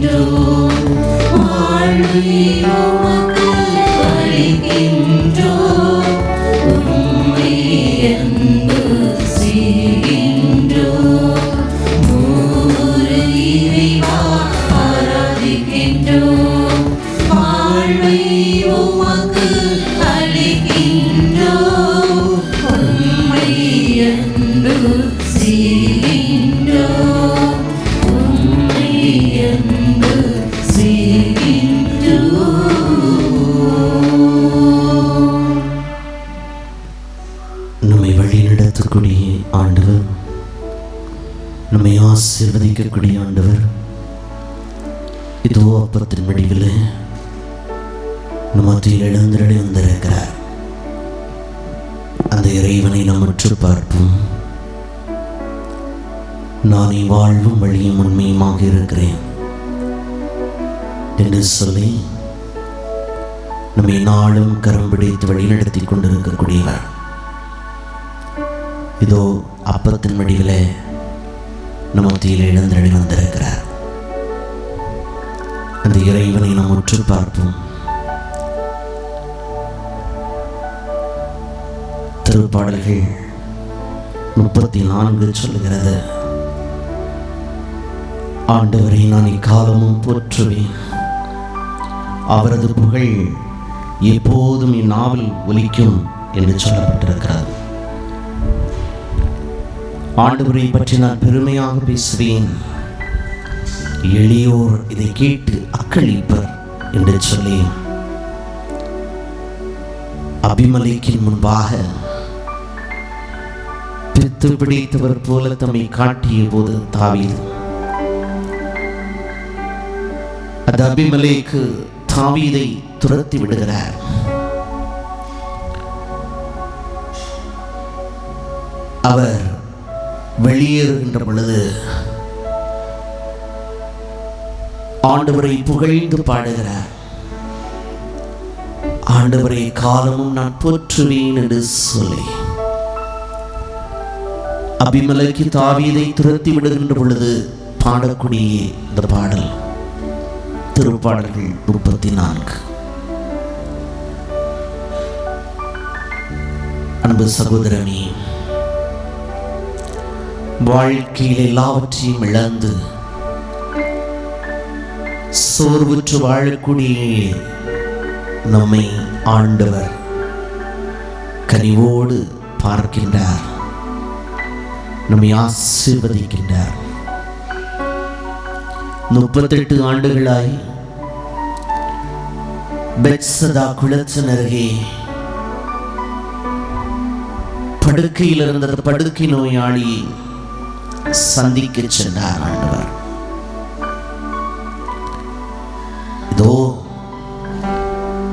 ஆராதிக்கின்றோம் வாழ்வை இதோ அப்பத்தின் வடிவில் நம்ம மத்தியில் எழுந்திரடி வந்திருக்கிறார். அந்த இறைவனை நாம் உற்று பார்ப்போம். நானே வாழ்வும் வழியும் உண்மையுமாக இருக்கிறேன். என்று சொல்லி நம்மை நாளும் கரம் பிடித்து வழிநடத்தி கொண்டிருக்கக்கூடியவர். இதோ அப்பத்தின் வடிவில் நம்ம மத்தியில் எழுந்தடி வந்திருக்கிறார். அந்த இறைவனை நாம் உற்று பார்ப்போம். திருப்பாடல்கள் முப்பத்தி நான்கு சொல்கிறது ஆண்டவரை நான் இக்காலமும் போற்றுவேன். அவரது புகழ் எப்போதும் என் நாவில் ஒலிக்கும் என்று சொல்லப்பட்டிருக்கிறது. ஆண்டவரை பற்றி நான் பெருமையாக பேசுவேன். எளியோர் இதை கேட்டு அக்களிப்பர் என்று சொல்லி அபிமலைக்கின் முன்பாக பித்து பிடித்தவர் போல தம்மை காட்டிய போது தாவீது. அது அபிமலைக்கு தாவீதை துரத்தி விடுகிறார். அவர் வெளியேறுகின்ற பொழுது ஆண்டவரை புகழ்ந்து பாடுகிறார். ஆண்டவரை காலமும் நான் போற்றுவேன் என்று சொல்லி. அபிமலைக்கு தாவீதை துரத்தி விடுகின்ற பொழுது பாடக்கூடிய இந்த பாடல் திருப்பாடல்கள் முப்பத்தி நான்கு. அன்பு சகோதரனே வாழ்க்கையில் எல்லாவற்றையும் இழந்து சோர்வுற்று வாழக்கூடிய நம்மை ஆண்டவர் கனிவோடு பார்க்கின்றார் நம்மை ஆசீர்வதிக்கின்றார். முப்பத்தெட்டு ஆண்டுகளாய் பெட்சதா குளத்தின் அருகே படுக்கையில் இருந்த படுக்கை நோயாளியை சந்திக்க சென்றார் ஆண்டவர்.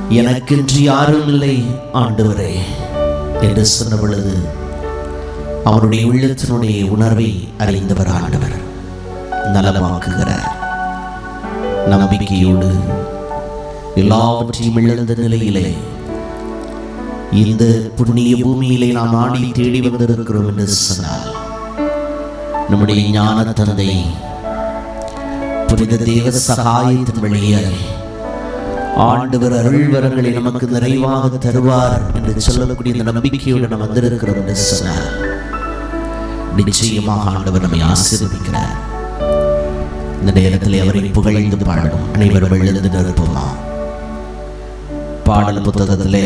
எனக்கென்று யாரும் இல்லை ஆண்டவரே என்று சொன்ன பொழுது அவருடைய உள்ளத்தினுடைய உணர்வை அறிந்தவர் ஆண்டவர். நலமாக்குகிறார். நம்பிக்கையோடு எல்லாவற்றையும் இழந்த நிலையிலே இந்த புண்ணிய பூமியிலே நாம் ஆடி தேடி வந்திருக்கிறோம் என்று சொன்னால் நம்முடைய ஞான தந்தை புனித தேவ சகாயத்தின் வழியாக ஆண்டவர் அருள்வரங்களை நமக்கு நிறைவாக தருவார் என்று சொல்லக்கூடிய இந்த நம்பிக்கையோடு நம்ம வந்திருக்கிறோம் என்று சொன்னார். நிச்சயமாக ஆண்டவர் நம்மை ஆசீர்வதிக்கிறார். இந்த நேரத்தில் அவரை புகழ்ந்து பாடணும். அனைவரும் எழுந்து நிற்போமா? பாடல் புத்தகத்திலே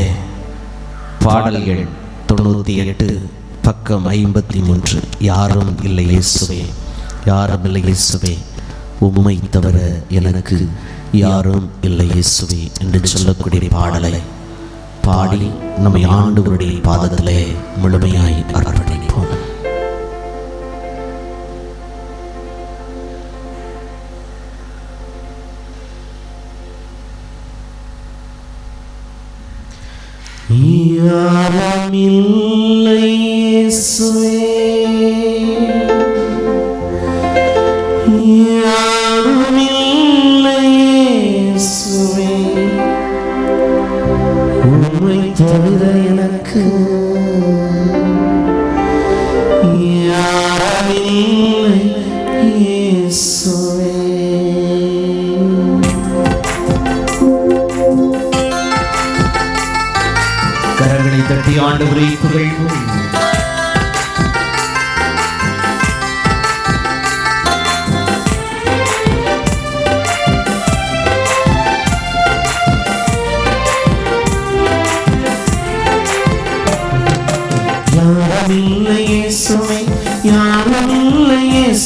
பாடல்கள் தொண்ணூற்றி எட்டு பக்கம் ஐம்பத்தி மூன்று. யாரும் இல்லை இயேசுவே யாரும் இல்லை இயேசுவே உம்மை தவிர எனக்கு யாரும் இல்லை இயேசுவே என்று சொல்லக்கூடிய பாடலை பாடி நம்மை ஆண்டவருடைய பாதத்திலே முழுமையாய் அர்ப்பணிப்போம். யாரும் இல்லை இயேசுவே.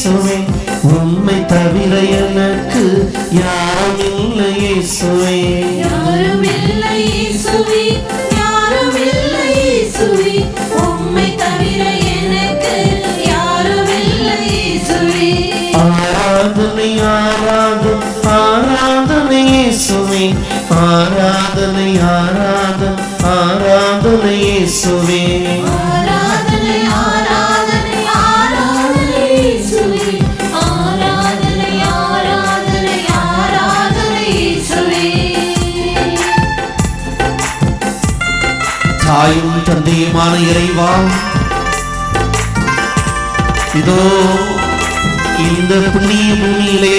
இயேசுவே உம்மை தவிர எனக்கு யாருமில்லை இயேசுவே. யாருமில்லை இயேசுவே யாருமில்லை இயேசுவே. உம்மை தவிர எனக்கு யாருமில்லை இயேசுவே. ஆராதனை ஆராதனை ஆராதனை இயேசுவே. ஆராதனை ஆராதனை ஆராதனை இயேசுவே. தந்தையுமான இறைவா. இதோ இந்த புண்ணிய பூமியிலே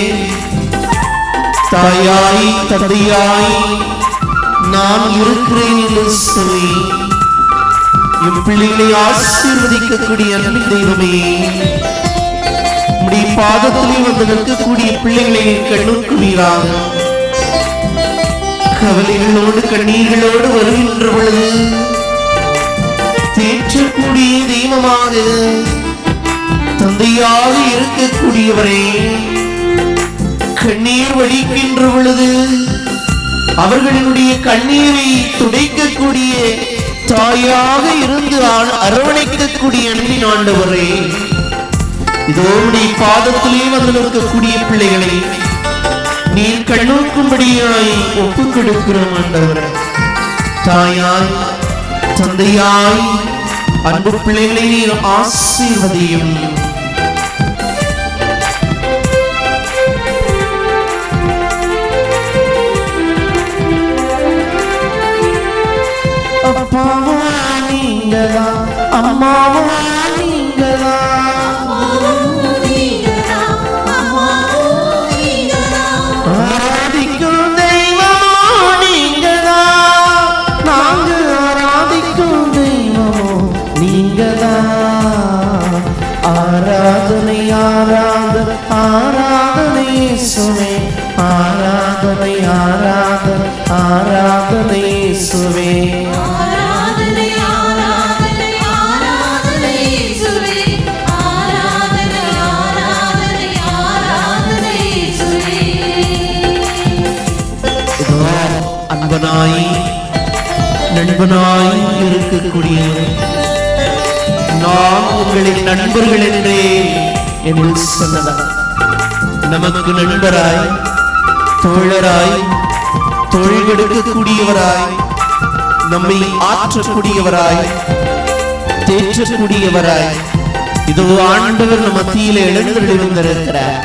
தாயாய் தந்தையாய் நான் இருக்கிறேன் என்று சொல்லி இப்பிள்ளைகளை ஆசீர்வதிக்கக்கூடிய அன்பின் தெய்வமே பாதத்திலே வந்து நிற்கக்கூடிய பிள்ளைகளை கண்ணுக்குவீராக கவலைகளோடு கண்ணீர்களோடு வருகின்ற பொழுது தேற்றக்கூடிய தெய்வமாக தந்தையாக இருக்கக்கூடியவரே கண்ணீர் வடிக்கின்ற பொழுது அவர்களுடைய கண்ணீரை துடைக்கக்கூடிய தாயாக இருந்து அரவணைக்கக்கூடிய அன்பின் ஆண்டவரே இதோ உடைய பாதத்திலே வந்து இருக்கக்கூடிய பிள்ளைகளை நீர் கண்ணோக்கும்படியாய் ஒப்புக் கொடுக்கிறோம் ஆண்டவரே. தாயாய் தந்தையாய் அன்பு பிள்ளைகளை நீர் ஆசீர்வதியும் அப்பாவா நீங்களா அம்மாவா நண்பனாய் இருக்கக்கூடிய நான் உங்களின் நண்பர்கள் என்றே என்று சொன்னவர் நமக்கு நண்பராய் தோழராய் தொழில் கொடுக்கக்கூடியவராய் நம்மை ஆற்றக்கூடியவராய் தேற்றக்கூடியவராய் இதோ ஆண்டவர் நம் மத்தியிலே எழுந்தருளி வந்திருக்கிறார்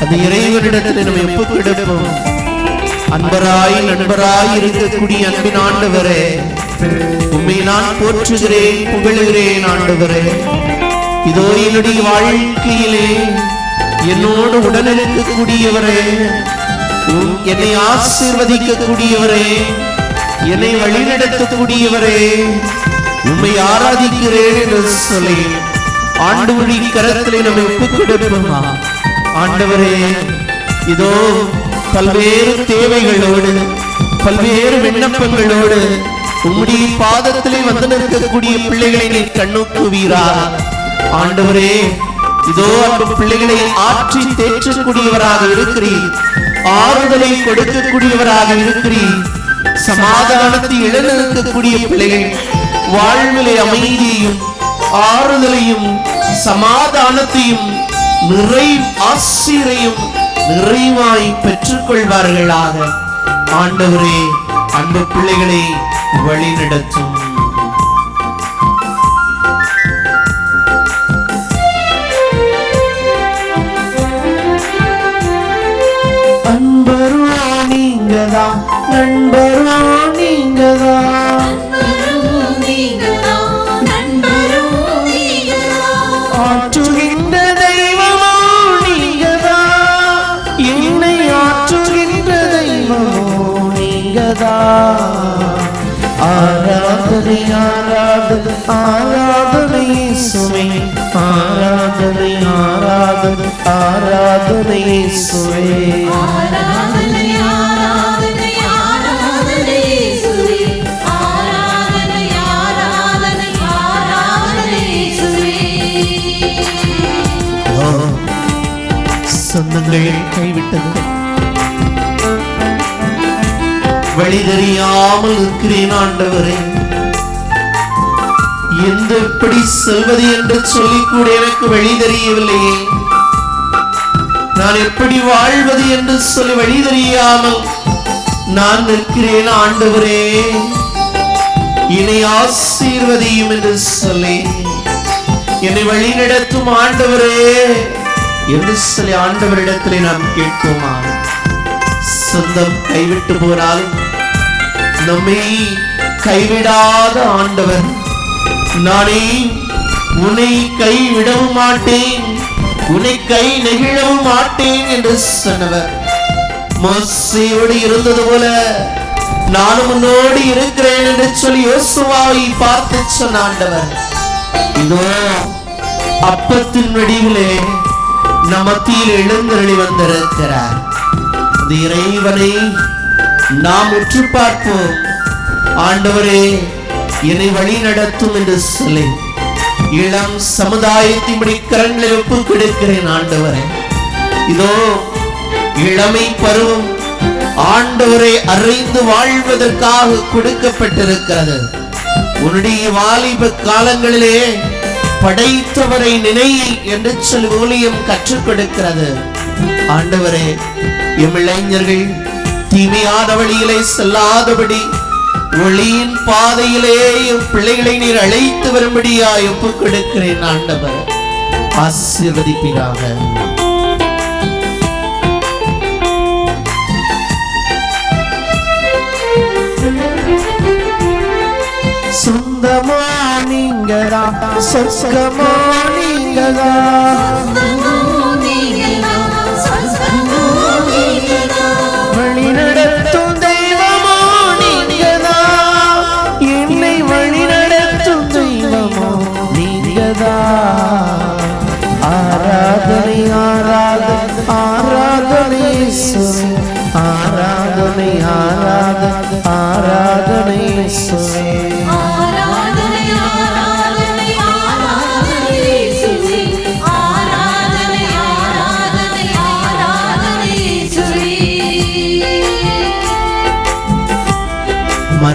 அந்த இறைவனிடத்தில் நம்ம எப்போ கிடப்போம்? அன்பராய் நண்பராய் இருக்கக்கூடிய அன்பின் ஆண்டவரே உண்மை நான் போற்றுகிறேன் புகழுகிறேன் ஆண்டவரே. இதோ என்னுடைய வாழ்க்கையிலே என்னோடு உடனிருக்கக்கூடியவரே உம் என்னை ஆசீர்வதிக்கக்கூடியவரே என்னை வழிநடத்தக்கூடியவரே உண்மை ஆராதிக்கிறேன் என்று சொல்லி ஆண்டவருடைய கரத்திலே நம்மை ஒப்புக் கொடுப்போமா ஆண்டவரே இதோ பல்வேறு தேவைகளோடு பல்வேறு விண்ணப்பங்களோடு உம்முடைய பாதத்திலே வந்து நிற்கக்கூடிய பிள்ளைகளை நீ கண்ணோக்குவீரா. ஆண்டவரே இதோ அந்த பிள்ளைகளை ஆற்றி தேற்றக்கூடியவராக இருக்கிறீர். ஆறுதலை கொடுக்கக்கூடியவராக இருக்கிறீர். சமாதானத்தை இழந்திருக்கக்கூடிய பிள்ளைகள் வாழ்விலை அமைதியையும் ஆறுதலையும் சமாதானத்தையும் நிறை ஆசிரையும் நிறைவாய் பெற்றுக்கொள்வார்களாக. ஆண்டவரே அன்பு பிள்ளைகளை வழி ஆராதனை ஆராதனை ஆராதனை இயேசுவே ஆராதனை ஆராதனை ஆராதனை. ஓ, சொந்தங்கள் கைவிட்டது வழி தெரியாமல் இருக்கிறேன் ஆண்டவரே எந்த எப்படி செல்வது என்று சொல்லி கூட எனக்கு வழி தெரியவில்லையே. நான் எப்படி வாழ்வது என்று சொல்லி வழி தெரியாமல் நான் நிற்கிறேன் ஆண்டவரே. என்னை ஆசீர்வதியும் என்று சொல்லி என்னை வழி நடத்தும் ஆண்டவரே என்று சொல்லி ஆண்டவரிடத்திலே நாம் கேட்போமா? சொந்தம் கைவிட்டு போனால் நம்மை கைவிடாத ஆண்டவர் நானே உன்னை கைவிடவும் மாட்டேன். உன்னை கை நெகிழவும் மாட்டேன் என்று சொன்னவர். மோசையோடு இருந்தது போல நானும் உன்னோடு இருக்கிறேன் என்று சொல்லி யோசுவாவை பார்த்து சொன்ன ஆண்டவர் இதோ அப்பத்தின் வடிவிலே நம் மத்தியில் எழுந்தருளி வந்திருக்கிறார். அந்த இறைவனை நாம் உற்று பார்ப்போம். ஆண்டவரே என்னை வழி நடத்தும் என்று சொல்லி இளம் சமுதாயத்தின்படி கரங்களில் ஒப்பு கொடுக்கிறேன் ஆண்டவரே. இதோ இளமை பருவம் ஆண்டவரை அறிந்து வாழ்வதற்காக கொடுக்கப்பட்டிருக்கிறது. உன்னுடைய வாலிப காலங்களிலே படைத்தவரை நினை என்று சொல்லி ஊழியம் கற்றுக் கொடுக்கிறது. ஆண்டவரே எம் இளைஞர்கள் தீமையான வழியிலே செல்லாதபடி ஒளியின் பாதையிலே என் பிள்ளைகளை நீர் அழைத்து வரும்படியா ஒப்புக் கொடுக்கிறேன் ஆண்டவர். ஆசீர்வதிப்பீராக. சொந்தமா நீங்கதா சொர்க்கமா நீங்கதா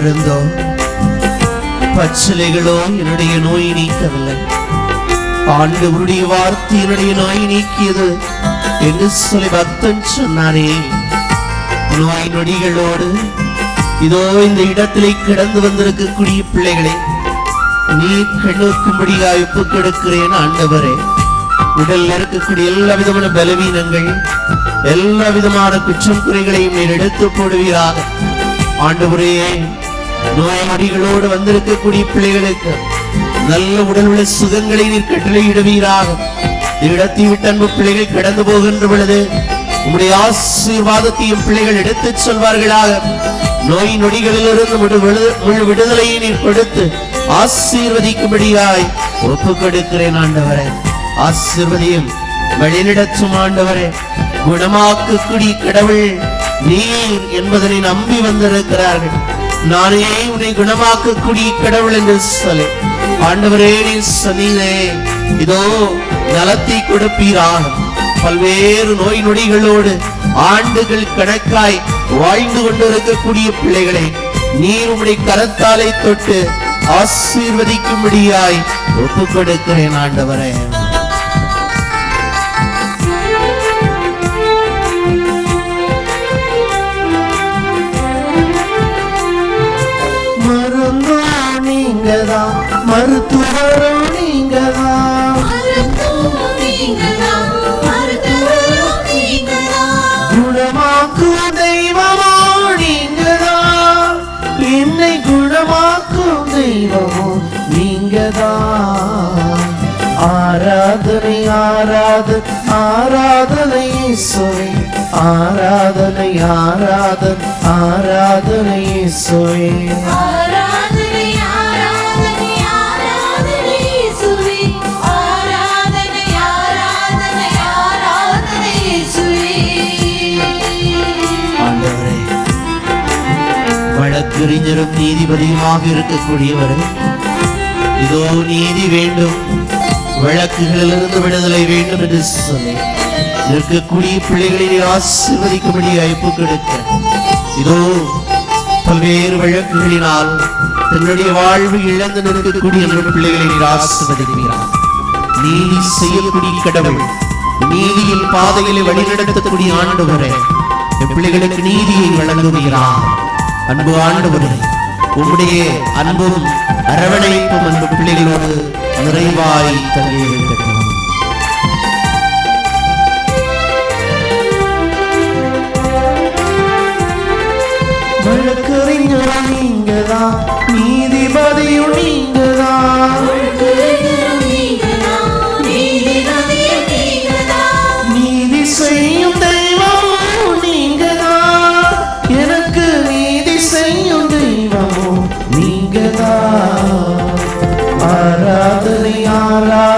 மருந்தோ பச்சிலைகளோ என்னுடைய நோய் நீக்கவில்லை. ஆண்டவருடைய வார்த்தை என்னுடைய நோய் நீக்கியது என்று சொல்லி பக்தன் சொன்னாரே நோய் நொடிகளோடு இதோ இந்த இடத்திலே கிடந்து வந்திருக்கக்கூடிய பிள்ளைகளை நீ கண்ணுக்கும்படியாய் ஒப்புக் கொடுக்கிறேன் ஆண்டவரே. உடல்ல இருக்கக்கூடிய எல்லா விதமான பலவீனங்கள் எல்லா விதமான குற்றம் குறைகளையும் நீர் எடுத்து போடுவீராக. ஆண்டவரே நோயாளிகளோடு வந்திருக்கக்கூடிய பிள்ளைகளுக்கு நல்ல உடல் உள்ள சுகங்களை நீர் கட்டளையிடுவீராக. இடத்தை விட்டு அன்பு பிள்ளைகள் கடந்து போகின்ற பொழுது உங்களுடைய ஆசீர்வாதத்தையும் பிள்ளைகள் எடுத்துச் சொல்வார்களாக. நோய் நொடிகளிலிருந்து முழு விடுதலையை நீர் கொடுத்து ஆசீர்வதிக்கும்படியாய் ஒப்பு கொடுக்கிறேன் ஆண்டவரே. ஆசீர்வதியும் வழிநடத்தும் ஆண்டவரே. குணமாக்கக்கூடிய கடவுள் நீர் என்பதனை நம்பி வந்திருக்கிறார்கள். நானே உன்னை குணமாக்கக்கூடிய கடவுள் என்று சொல்லி. ஆண்டவரே நீ சொன்னீரே இதோ நலத்தை கொடுப்பீராக. பல்வேறு நோய் நொடிகளோடு ஆண்டுகள் கணக்காய் வாழ்ந்து கொண்டிருக்கக்கூடிய பிள்ளைகளை நீர் உடைய கரத்தாலை தொட்டு ஆசீர்வதிக்கும்படியாய் ஒப்புக் கொடுக்கிறேன் ஆண்டவரே. மருத்துவரோ நீங்க தான் குணமாக்கும் தெய்வமோ நீங்க தான் என்னை குணமாக்கும் தெய்வமோ நீங்க தான் ஆராதனை ஆராதன் ஆராதனை சுவை ஆராதனை ஆராதன் ஆராதனை சுவை அறிஞரும் நீதிபதியுமாக இருக்கக்கூடியவரே. இதோ நீதி வேண்டும். வழக்குகளிலிருந்து விடுதலை வேண்டும் என்று சொல்லி இருக்கக்கூடிய பிள்ளைகளை ஆசிர்வதிக்கும்படி அழைப்பு கொடுக்க இதோ பல்வேறு வழக்குகளினால் தன்னுடைய வாழ்வு இழந்து நிற்கக்கூடிய பிள்ளைகளை நீர் ஆசிர்வதிக்கிறார் நீதி செய்யக்கூடிய கடவுள் நீதியின் பாதையிலே வழிநடத்தக்கூடிய ஆண்டு வரை பிள்ளைகளுக்கு நீதியை வழங்குகிறார் அன்பு ஆண்டவரே உம்முடைய அன்பும் அரவணைப்பும் அன்பு பிள்ளைகளோடு நிறைவாய் தங்கியிருக்கட்டும் வழக்கறிஞரும் நீங்கதான் நீதிபதியும் நீங்கதான். ஆராதனை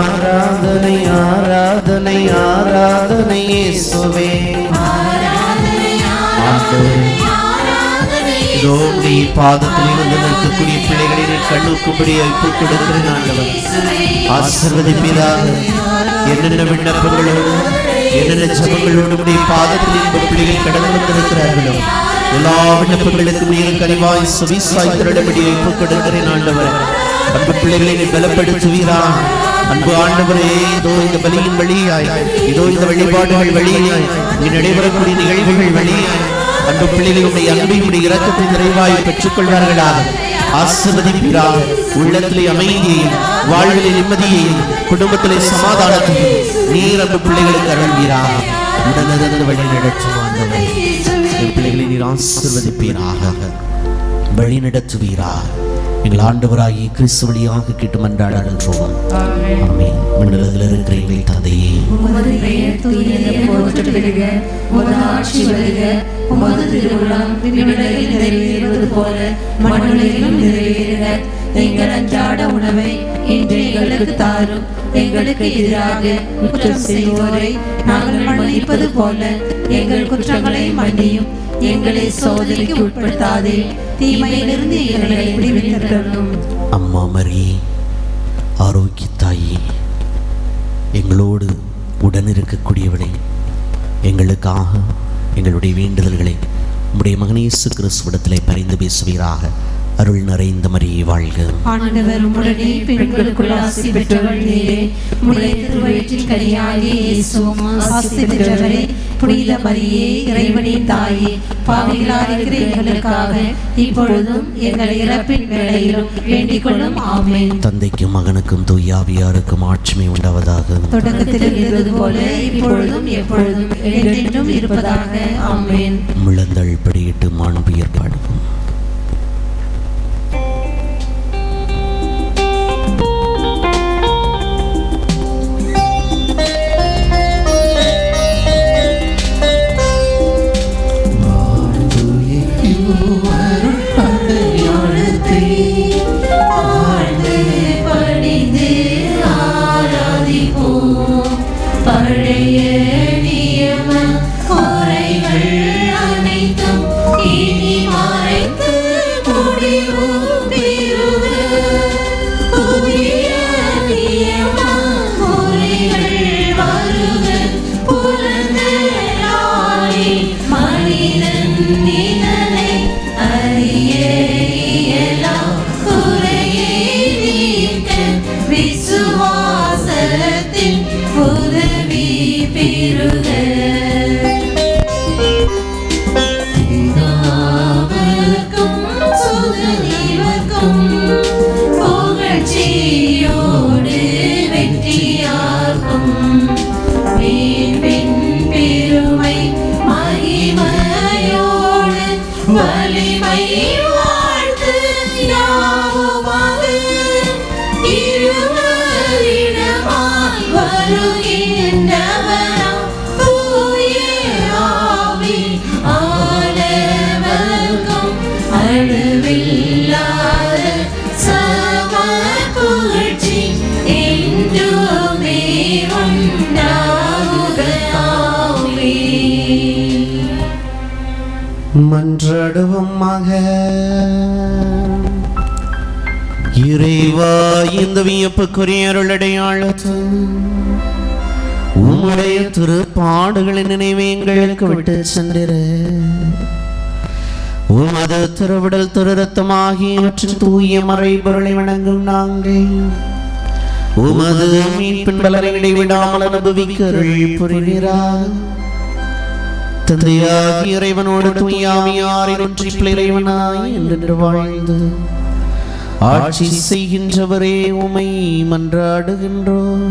ஆராதனை ஆராதனை ஆராதனை இயேசுவே. இதோ நீ பாதத்தில் வந்து நிற்கக்கூடிய பிள்ளைகளை நீ கண்ணுக்கும்படி ஒப்புக் கொடுக்கிறேன் ஆண்டவர். ஆசிர்வதிப்பீராக என்னென்ன விண்ணப்பங்களோடு என்னென்ன ஜபங்களோடு உடைய பாதத்தில் இந்த பிள்ளைகள் கடந்து வந்திருக்கிறார்களோ எல்லா விண்ணப்பங்களுக்கும் நீர் கனிவாய் சுவிசாய் திருடபடி ஒப்புக் கொடுக்கிறேன் ஆண்டவர். அன்பு பிள்ளைகளை நீ பலப்படுத்துவீரா. அன்பு ஆண்டவரே இதோ இந்த பலியின் வழியாய் இதோ இந்த வழிபாடுகள் வழியாய் இங்கு நடைபெறக்கூடிய நிகழ்வுகள் வழியாய் அன்பு பிள்ளைகளுடைய அன்பையுடைய இரக்கத்தை நிறைவாய் பெற்றுக் கொள்வார்களாக ஆசிர்வதிப்பீராக உள்ளத்திலே அமைதியையும் வாழ்விலே நிம்மதியையும் குடும்பத்திலே சமாதானத்தையும் நீர் அன்பு பிள்ளைகளுக்கு அருள்வீராக. உடனிருந்து வழி நடத்தும் ஆண்டவரே. பிள்ளைகளை நீர் ஆசிர்வதிப்பீராக. வழி நடத்துவீராக. எங்கள் ஆண்டவராகிய கிறிஸ்து வழியாக கேட்டு மன்றாடுகின்றோம் ஆமென். மண்டலத்தில் இருக்கிற எங்கள் தந்தையே. உமது பெயர் தூயது போற்று பெறுக. உமது ஆட்சி வருக. உமது திருவுளம் விண்ணுலகில் நிறைவேறுவது போல மண்ணுலகிலும் நிறைவேறுக. எங்கள் அன்றாட உணவை இன்று எங்களுக்கு தாரும். எங்களுக்கு எதிராக குற்றம் செய்வோரை நாங்கள் மன்னிப்பது போல எங்கள் குற்றங்களை மன்னியும். எங்களை சோதனைக்கு உட்படுத்தாதே. தீமையிலிருந்து எங்களை விடுவித்தரணும் அம்மா மரியே ஆரோக்கிய தாயே எங்களோடு உடன் இருக்கக்கூடியவளே எங்களுக்காக எங்களுடைய வேண்டுதல்களை உங்களுடைய மகனேசு கிறிஸ்துவிடத்தில் பரிந்து பேசுவீராக. அருள் நிறைந்த மரியே வாழ்க. ஆண்டவர் உடனே பெண்களுக்குள் ஆசி பெற்றவள் நீரே. உடைய திருவயிற்றின் கனியாகிய இயேசுவும் ஆசி பெற்றவரே. புனித மரியே இறைவனின் தாயே. பாவிகளாக எங்களுக்காக இப்பொழுதும் எங்கள் இறப்பின் வேளையிலும் வேண்டிக் கொள்ளும் ஆமென். தந்தைக்கும் மகனுக்கும் தூயாவியாருக்கும் ஆட்சிமை உண்டாவதாக. தொடக்கத்தில் இருந்தது போல இப்பொழுதும் எப்பொழுதும் என்றென்றும் இருப்பதாக. ஆமென். முழந்தள் படியிட்டு மாண்பு ஏற்பாடுவோம் மன்றாடுவோமாக இறைவா இந்த வியப்புக்குரிய அருளடையாளத்து உம்முடைய திருப்பாடுகளின் நினைவு எங்களுக்கு விட்டு சென்றிரு. உமது திருவிடல் திருரத்தம் ரத்தமாகியவற்றின் தூய மறை பொருளை வணங்கும் நாங்கள் உமது மீட்பின் பலரை இடைவிடாமல் அனுபவிக்க புரிகிறார் தந்தையாகி இறைவனோடு தூயாமியாரின் ஒன்றி இறைவனாய் என்று வாழ்ந்து ஆட்சி செய்கின்றவரே உமை மன்றாடுகின்றோம்.